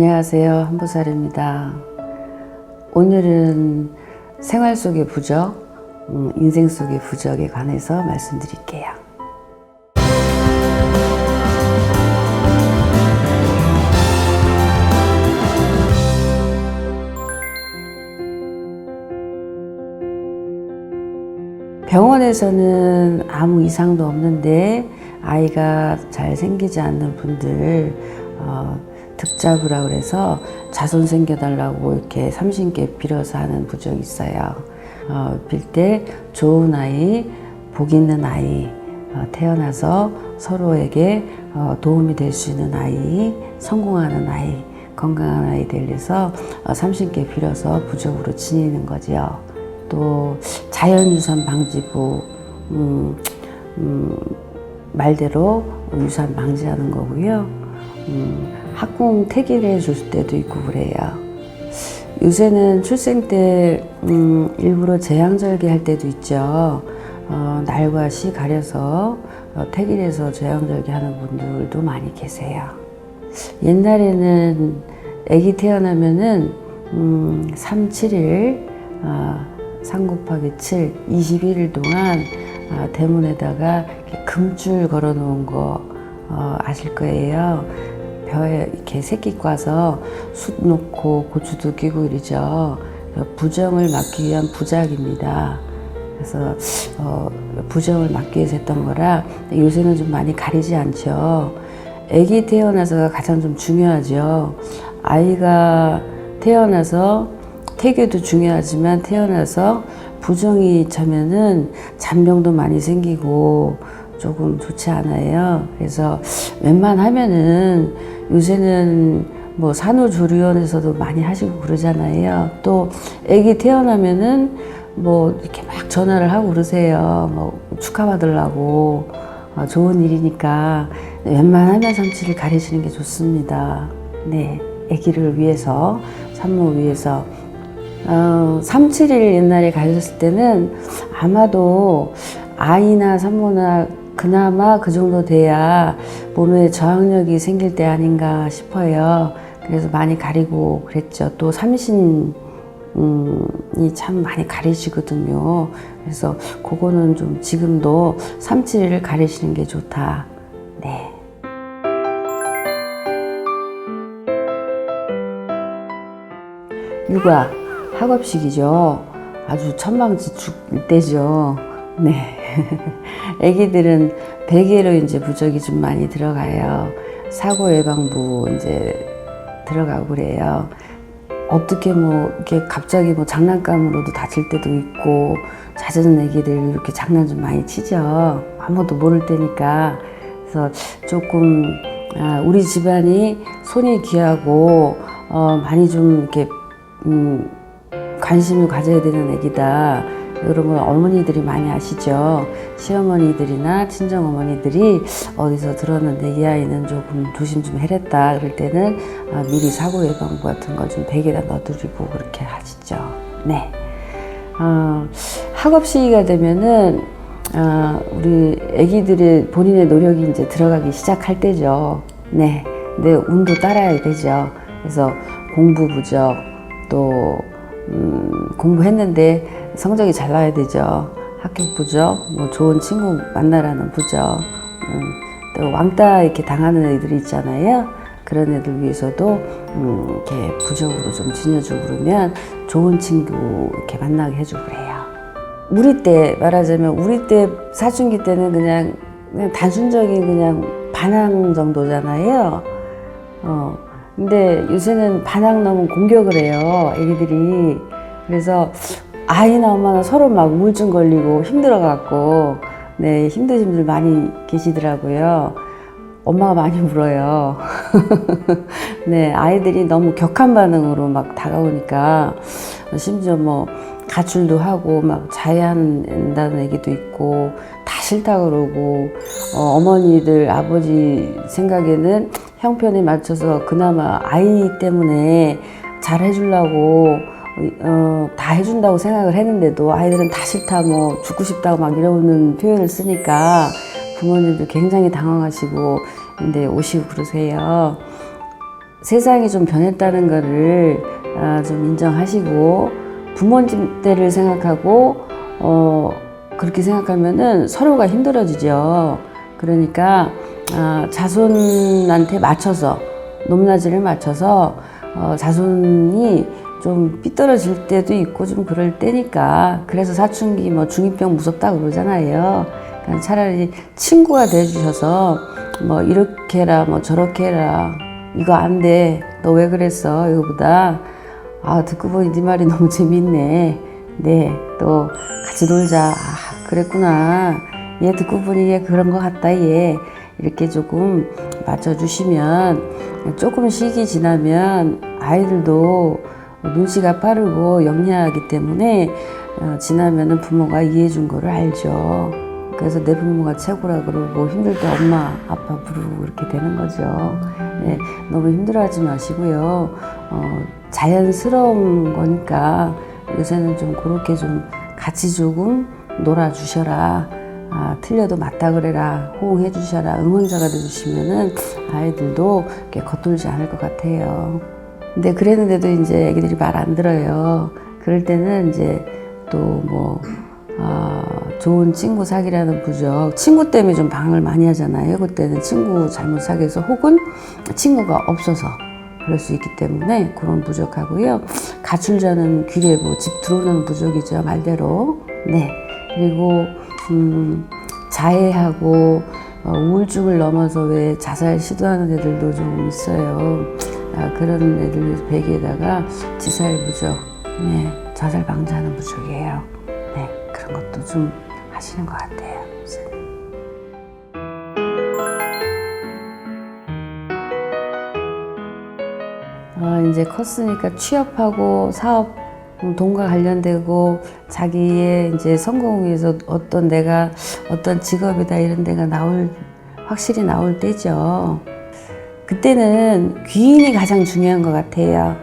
안녕하세요. 한보살입니다. 오늘은 생활 속의 부적, 음, 인생 속의 부적에 관해서 말씀드릴게요. 병원에서는 아무 이상도 없는데 아이가 잘 생기지 않는 분들 어, 득자부라 그래서 자손 생겨달라고 이렇게 삼신께 빌어서 하는 부적이 있어요. 어, 빌때 좋은 아이, 복 있는 아이, 어, 태어나서 서로에게 어, 도움이 될 수 있는 아이, 성공하는 아이, 건강한 아이 되려서 어, 삼신께 빌어서 부적으로 지니는 거지요. 또 자연유산 방지부 음, 음, 말대로 유산 방지하는 거고요. 음, 학궁 태기를 줄 때도 있고 그래요. 요새는 출생 때 음, 일부러 제왕절개 할 때도 있죠. 어, 날과 시 가려서 어, 태길에서 제왕절개 하는 분들도 많이 계세요. 옛날에는 아기 태어나면은 음, 3, 7일 어, 3 곱하기 7, 21일 동안 아, 대문에다가 금줄 걸어 놓은 거 어, 아실 거예요. 벼에 이렇게 새끼 꽈서 숯 놓고 고추도 끼고 이러죠. 부정을 막기 위한 부작입니다. 그래서 어, 부정을 막기 위해서 했던 거라 요새는 좀 많이 가리지 않죠. 아기 태어나서가 가장 좀 중요하죠. 아이가 태어나서 태교도 중요하지만 태어나서 부정이 차면은 잔병도 많이 생기고 조금 좋지 않아요. 그래서 웬만하면은 요새는 뭐 산후조리원에서도 많이 하시고 그러잖아요. 또 아기 태어나면은 뭐 이렇게 막 전화를 하고 그러세요. 뭐 축하받으려고 어, 좋은 일이니까 웬만하면 삼치를 가리시는 게 좋습니다. 네, 아기를 위해서 산모 위해서 어, 3, 7일 옛날에 가셨을 때는 아마도 아이나 산모나 그나마 그 정도 돼야 몸에 저항력이 생길 때 아닌가 싶어요. 그래서 많이 가리고 그랬죠. 또 삼신이 참 많이 가리시거든요. 그래서 그거는 좀 지금도 3, 7일을 가리시는 게 좋다. 네. 육아. 학업식이죠. 아주 천방지축일 때죠. 네. 아기들은 베개로 이제 부적이 좀 많이 들어가요. 사고 예방부 이제 들어가고 그래요. 어떻게 뭐 이렇게 갑자기 뭐 장난감으로도 다칠 때도 있고 잦은 애기들 이렇게 장난 좀 많이 치죠. 아무도 모를 때니까 그래서 조금 아, 우리 집안이 손이 귀하고 어, 많이 좀 이렇게 음, 관심을 가져야 되는 애기다. 걸 어머니들이 많이 아시죠. 시어머니들이나 친정어머니들이 어디서 들었는데 이 아이는 조금 조심 좀 해랬다. 그럴 때는 아, 미리 사고 예방부 같은 거좀 베개에다 넣어드리고 그렇게 하시죠. 네. 어, 학업 시기가 되면은 어, 우리 아기들의 본인의 노력이 이제 들어가기 시작할 때죠. 네. 내 운도 따라야 되죠. 그래서 공부 부적 또 음, 공부했는데 성적이 잘 나야 되죠. 합격 부적, 뭐 좋은 친구 만나라는 부적, 음, 또 왕따 이렇게 당하는 애들이 있잖아요. 그런 애들 위해서도 음, 이렇게 부적으로 좀 지녀주고 그러면 좋은 친구 이렇게 만나게 해주고 그래요. 우리 때 말하자면 우리 때 사춘기 때는 그냥, 그냥 단순적인 그냥 반항 정도잖아요. 어, 근데 요새는 반항 넘은 공격을 해요, 애기들이. 그래서 아이나 엄마나 서로 막 우울증 걸리고 힘들어갖고, 네, 힘드신 분들 많이 계시더라고요. 엄마가 많이 울어요. 네, 아이들이 너무 격한 반응으로 막 다가오니까, 심지어 뭐, 가출도 하고, 막 자해한다는 얘기도 있고, 다 싫다 그러고, 어, 어머니들, 아버지 생각에는 형편에 맞춰서 그나마 아이 때문에 잘 해주려고 어, 다 해준다고 생각을 했는데도 아이들은 다 싫다 뭐 죽고 싶다고 막 이러는 표현을 쓰니까 부모님들 굉장히 당황하시고 근데 오시고 그러세요. 세상이 좀 변했다는 거를 아, 좀 인정하시고 부모님 때를 생각하고 어, 그렇게 생각하면은 서로가 힘들어지죠. 그러니까 아, 자손한테 맞춰서 높낮이를 맞춰서 어, 자손이 좀 삐뚤어질 때도 있고 좀 그럴 때니까. 그래서 사춘기 뭐 중이병 무섭다 그러잖아요. 그러니까 차라리 친구가 돼주셔서 뭐 이렇게 해라 뭐 저렇게 해라. 이거 안 돼. 너 왜 그랬어? 이거보다. 아 듣고 보니 네 말이 너무 재밌네. 네 또 같이 놀자. 아, 그랬구나. 얘 듣고 보니 얘 그런 것 같다 얘. 이렇게 조금 맞춰주시면 조금 시기 지나면 아이들도 눈치가 빠르고 영리하기 때문에 어, 지나면은 부모가 이해해 준 거를 알죠. 그래서 내 부모가 최고라 그러고 힘들 때 엄마 아빠 부르고 그렇게 되는 거죠. 네, 너무 힘들어하지 마시고요. 어, 자연스러운 거니까 요새는 좀 그렇게 좀 같이 조금 놀아주셔라. 아, 틀려도 맞다 그래라. 호응해 주셔라. 응원자가 돼주시면은 아이들도 이렇게 겉돌지 않을 것 같아요. 근데 그랬는데도 이제 애기들이 말 안 들어요. 그럴 때는 이제 또 뭐, 아, 좋은 친구 사귀라는 부적. 친구 때문에 좀 방을 많이 하잖아요. 그때는 친구 잘못 사귀어서 혹은 친구가 없어서 그럴 수 있기 때문에 그런 부적하고요. 가출자는 귀래 뭐집 들어오는 부적이죠. 말대로. 네. 그리고, 음, 자해하고 어, 우울증을 넘어서 왜 자살 시도하는 애들도 좀 있어요. 아, 그런 애들 베개에다가 지살 부적, 네, 자살 방지하는 부적이에요. 네, 그런 것도 좀 하시는 것 같아요. 어, 이제 컸으니까 취업하고 사업 음, 돈과 관련되고 자기의 이제 성공을 위해서 어떤 내가 어떤 직업이다 이런 데가 나올 확실히 나올 때죠. 그때는 귀인이 가장 중요한 것 같아요.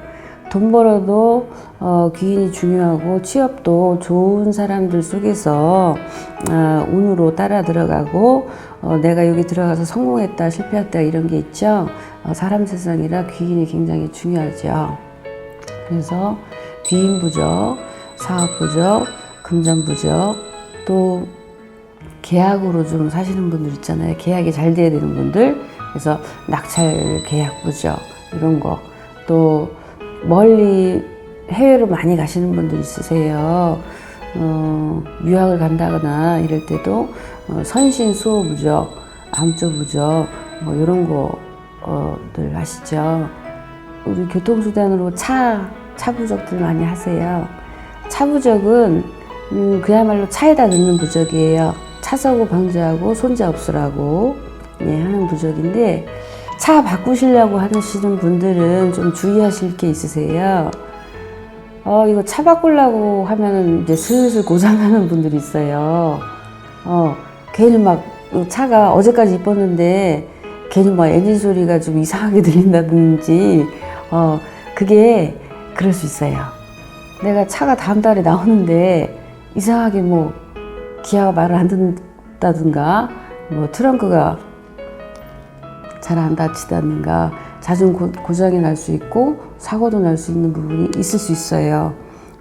돈 벌어도 어, 귀인이 중요하고 취업도 좋은 사람들 속에서 어, 운으로 따라 들어가고 어, 내가 여기 들어가서 성공했다 실패했다 이런 게 있죠. 어, 사람 세상이라 귀인이 굉장히 중요하죠. 그래서 귀인 부적, 사업 부적, 금전 부적, 또 계약으로 좀 사시는 분들 있잖아요. 계약이 잘 돼야 되는 분들. 그래서 낙찰 계약 부적 이런 거. 또 멀리 해외로 많이 가시는 분들 있으세요. 어, 유학을 간다거나 이럴 때도 어, 선신 수호 부적, 암조 부적 뭐 이런 거들 하시죠. 우리 교통수단으로 차, 차 부적들 많이 하세요. 차 부적은 음, 그야말로 차에다 넣는 부적이에요. 차사고 방지하고 손자 없으라고 예, 하는 부적인데 차 바꾸시려고 하시는 분들은 좀 주의하실 게 있으세요. 어, 이거 차 바꾸려고 하면은 이제 슬슬 고장나는 분들이 있어요. 어, 괜히 막 차가 어제까지 이뻤는데 괜히 막 엔진 소리가 좀 이상하게 들린다든지, 어, 그게 그럴 수 있어요. 내가 차가 다음 달에 나오는데 이상하게 뭐 기아가 말을 안 듣는다든가, 뭐 트렁크가 잘안 잦은 고, 고장이 날 수 있고 사고도 날 수 있는 부분이 있을 수 있어요.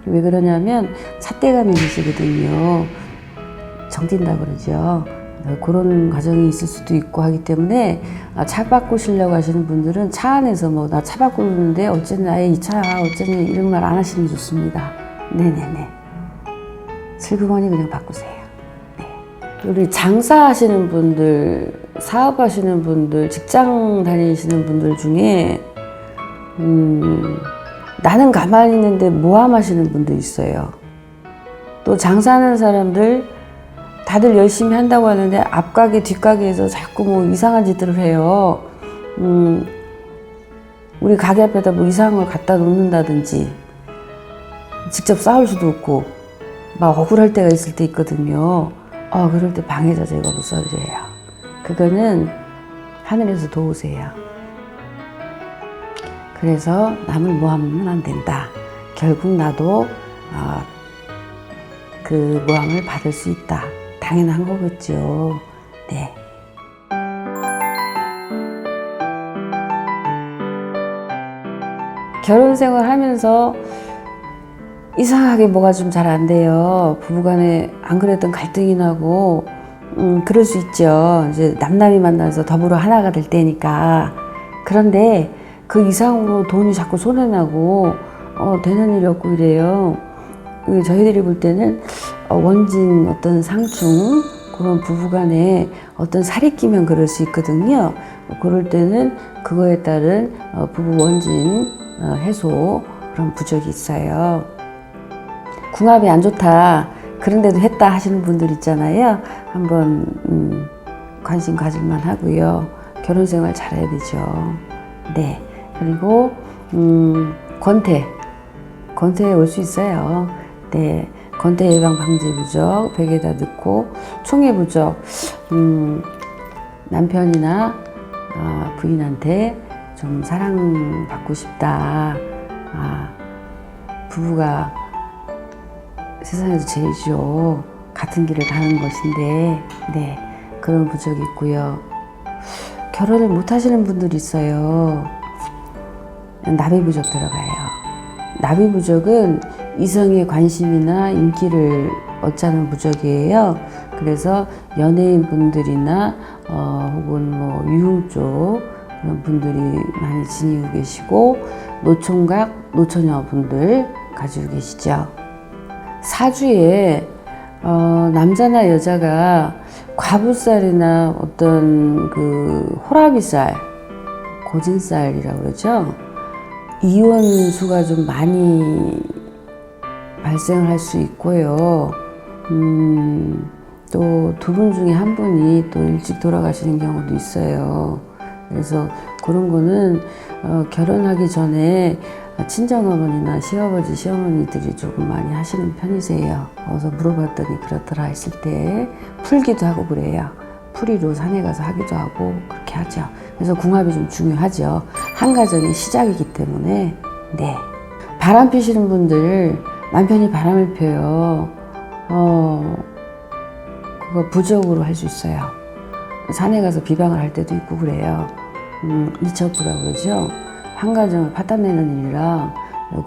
왜 그러냐면 찻대감이 계시거든요. 정뛴다 그러죠. 그런 과정이 있을 수도 있고 하기 때문에 아, 차 바꾸시려고 하시는 분들은 차 안에서 뭐 나 차 바꾸는데 어쨌든 아예 이 차 어쨌든 이런 말 안 하시는 게 좋습니다. 네네네. 슬그머니 그냥 바꾸세요. 네. 우리 장사하시는 분들, 사업하시는 분들, 직장 다니시는 분들 중에 음, 나는 가만히 있는데 모함하시는 분들 있어요. 또 장사하는 사람들 다들 열심히 한다고 하는데 앞가게 뒷가게에서 자꾸 뭐 이상한 짓들을 해요. 음, 우리 가게 앞에다 뭐 이상한 걸 갖다 놓는다든지 직접 싸울 수도 없고 막 억울할 때가 있을 때 있거든요. 어, 그럴 때 방해자 제거를 써드려요. 그거는 하늘에서 도우세요. 그래서 남을 모함하면 안 된다. 결국 나도 어, 그 모함을 받을 수 있다. 당연한 거겠죠. 네. 결혼 생활 하면서 이상하게 뭐가 좀 잘 안 돼요. 부부간에 안 그랬던 갈등이 나고, 음, 그럴 수 있죠. 이제 남남이 만나서 더불어 하나가 될 때니까. 그런데 그 이상으로 돈이 자꾸 손해나고, 어, 되는 일이 없고 이래요. 그 저희들이 볼 때는 어, 원진 어떤 상충, 그런 부부 간에 어떤 살이 끼면 그럴 수 있거든요. 그럴 때는 그거에 따른 어, 부부 원진 어, 해소 그런 부적이 있어요. 궁합이 안 좋다. 그런데도 했다 하시는 분들 있잖아요. 한번 음, 관심 가질만 하고요. 결혼 생활 잘해야 되죠. 네. 그리고 음, 권태. 권태에 올 수 있어요. 네. 권태 예방 방지 부적 벽에다 넣고 총회 부적 음, 남편이나 아, 부인한테 좀 사랑받고 싶다. 아, 부부가 세상에서 제일이죠. 같은 길을 가는 것인데, 네. 그런 부적이 있고요. 결혼을 못 하시는 분들이 있어요. 나비 부적 들어가요. 나비 부적은 이성의 관심이나 인기를 얻자는 부적이에요. 그래서 연예인 분들이나 어, 혹은 뭐 유흥 쪽 그런 분들이 많이 지니고 계시고 노총각, 노처녀 분들 가지고 계시죠. 사주에 어, 남자나 여자가 과부살이나 어떤 그 호라비살, 고진살이라고 그러죠. 이혼 수가 좀 많이 발생을 할수 있고요. 음, 또두 분 중에 한 분이 또 일찍 돌아가시는 경우도 있어요. 그래서 그런 거는 어, 결혼하기 전에 친정어머니나 시아버지, 시어머니들이 조금 많이 하시는 편이세요. 어서 물어봤더니 그렇더라 했을 때 풀기도 하고 그래요. 풀이로 산에 가서 하기도 하고 그렇게 하죠. 그래서 궁합이 좀 중요하죠. 한 가정의 시작이기 때문에 네. 바람 피시는 분들 남편이 바람을 펴요. 어, 그거 부적으로 할 수 있어요. 산에 가서 비방을 할 때도 있고 그래요. 음, 이첩부라고 그러죠. 한 가정을 파탄내는 일이라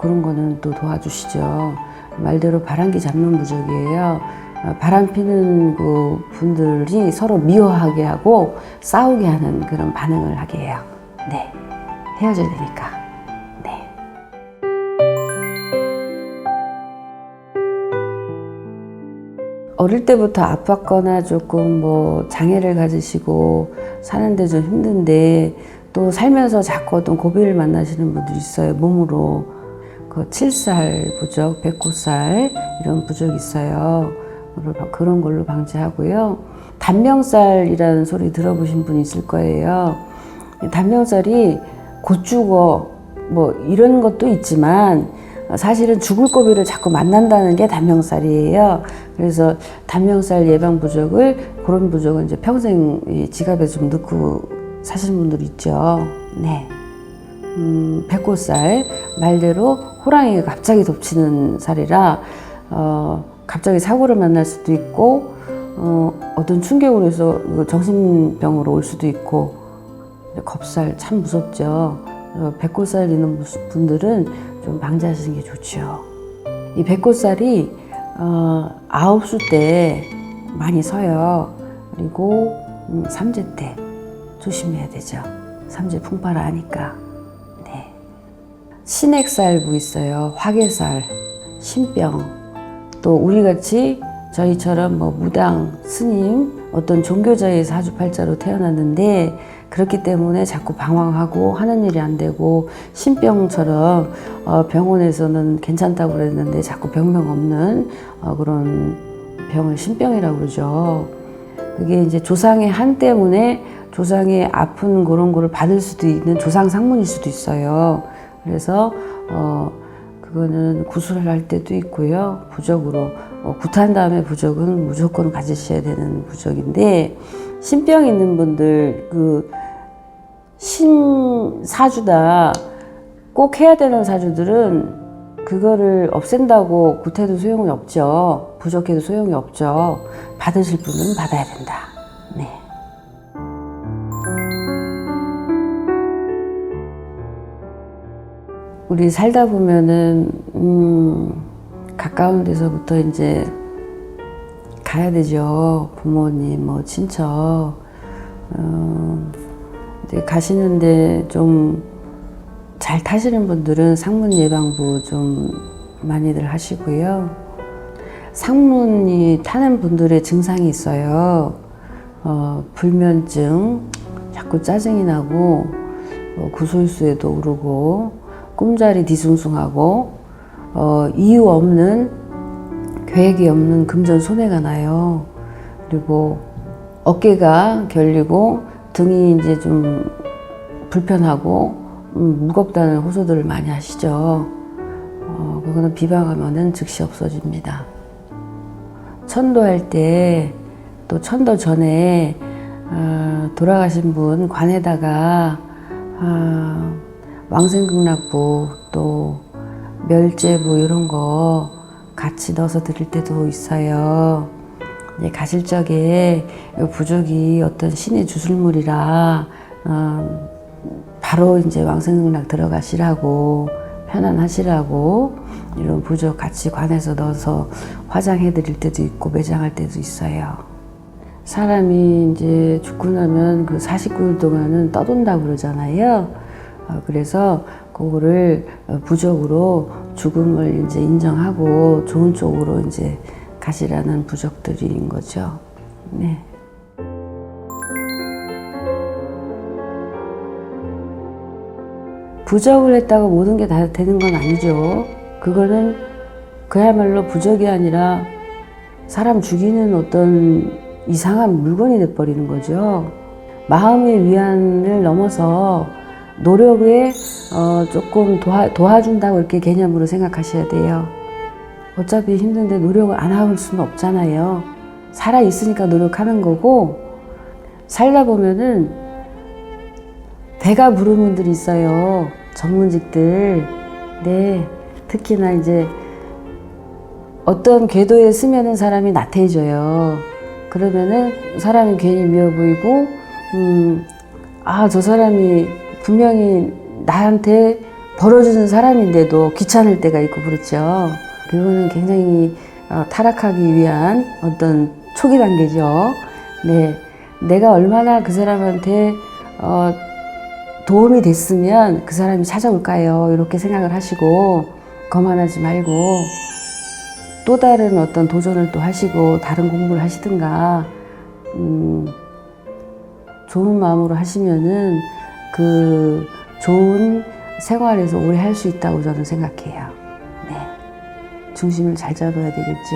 그런 거는 또 도와주시죠. 말대로 바람기 잡는 부적이에요. 어, 바람 피는 그 분들이 서로 미워하게 하고 싸우게 하는 그런 반응을 하게 해요. 네. 헤어져야 되니까. 네. 어릴 때부터 아팠거나 조금 뭐 장애를 가지시고 사는데 좀 힘든데 또 살면서 자꾸 어떤 고비를 만나시는 분들이 있어요. 몸으로. 그 칠살 부적, 백호살 이런 부적이 있어요. 그런 걸로 방지하고요. 단명살이라는 소리 들어보신 분 있을 거예요. 단명살이 곧 죽어 뭐 이런 것도 있지만 사실은 죽을 고비를 자꾸 만난다는 게 단명살이에요. 그래서 단명살 예방 부적을 그런 부적은 이제 평생 지갑에 좀 넣고 사시는 분들 있죠. 네. 음, 백호살 말대로 호랑이가 갑자기 덮치는 살이라 어, 갑자기 사고를 만날 수도 있고 어, 어떤 충격으로 해서 정신병으로 올 수도 있고 겁살 참 무섭죠. 어, 백골살 있는 분들은 좀 방지하시는 게 좋죠. 이 백골살이 어, 아홉 수 때 많이 서요. 그리고 음, 삼재 때 조심해야 되죠. 삼재 풍파라 하니까. 네. 신액살부 있어요. 화개살, 신병. 또 우리 같이 저희처럼 뭐 무당, 스님, 어떤 종교자의 사주팔자로 태어났는데 그렇기 때문에 자꾸 방황하고 하는 일이 안 되고 신병처럼 어 병원에서는 괜찮다고 그랬는데 자꾸 병명 없는 어 그런 병을 신병이라고 그러죠. 그게 이제 조상의 한 때문에 조상의 아픈 그런 거를 받을 수도 있는 조상 상문일 수도 있어요. 그래서 어 그거는 구술을 할 때도 있고요. 부적으로 어, 구탄 다음에 부적은 무조건 가지셔야 되는 부적인데 신병 있는 분들 그 신사주다 꼭 해야 되는 사주들은 그거를 없앤다고 구태도 소용이 없죠. 부족해도 소용이 없죠. 받으실 분은 받아야 된다. 네. 우리 살다 보면은 음, 가까운 데서부터 이제 가야 되죠. 부모님, 뭐 친척. 어, 가시는데 좀 잘 타시는 분들은 상문 예방부 좀 많이들 하시고요. 상문이 타는 분들의 증상이 있어요. 어, 불면증, 자꾸 짜증이 나고 어, 구설수에도 오르고 꿈자리 뒤숭숭하고 어, 이유 없는 계획이 없는 금전 손해가 나요. 그리고 어깨가 결리고 등이 이제 좀 불편하고 음, 무겁다는 호소들을 많이 하시죠. 어, 그거는 비방하면은 즉시 없어집니다. 천도할 때 또 천도 전에 어, 돌아가신 분 관에다가 어, 왕생극락부 또 멸제부 이런 거 같이 넣어서 드릴 때도 있어요. 가실 적에 이 부족이 어떤 신의 주술물이라 어, 바로 이제 왕생극락 들어가시라고 편안하시라고 이런 부족 같이 관에서 넣어서 화장해 드릴 때도 있고 매장할 때도 있어요. 사람이 이제 죽고 나면 그 49일 동안은 떠돈다고 그러잖아요. 어, 그래서 그거를 어, 부적으로 죽음을 이제 인정하고 좋은 쪽으로 이제 가시라는 부적들인 거죠. 네. 부적을 했다고 모든 게 다 되는 건 아니죠. 그거는 그야말로 부적이 아니라 사람 죽이는 어떤 이상한 물건이 돼버리는 거죠. 마음의 위안을 넘어서 노력에 어, 조금 도와, 도와준다고 이렇게 개념으로 생각하셔야 돼요. 어차피 힘든데 노력을 안 할 수는 없잖아요. 살아 있으니까 노력하는 거고 살다 보면은 배가 부른 분들이 있어요. 전문직들. 네. 특히나 이제 어떤 궤도에 스면은 사람이 나태해져요. 그러면은 사람이 괜히 미워 보이고, 음, 아, 저 사람이 분명히 나한테 벌어주는 사람인데도 귀찮을 때가 있고 그렇죠. 그거는 굉장히 어, 타락하기 위한 어떤 초기 단계죠. 네. 내가 얼마나 그 사람한테 어, 도움이 됐으면 그 사람이 찾아올까요? 이렇게 생각을 하시고 거만하지 말고 또 다른 어떤 도전을 또 하시고 다른 공부를 하시든가 음, 좋은 마음으로 하시면은 그 좋은 생활에서 오래 할 수 있다고 저는 생각해요. 네. 중심을 잘 잡아야 되겠죠.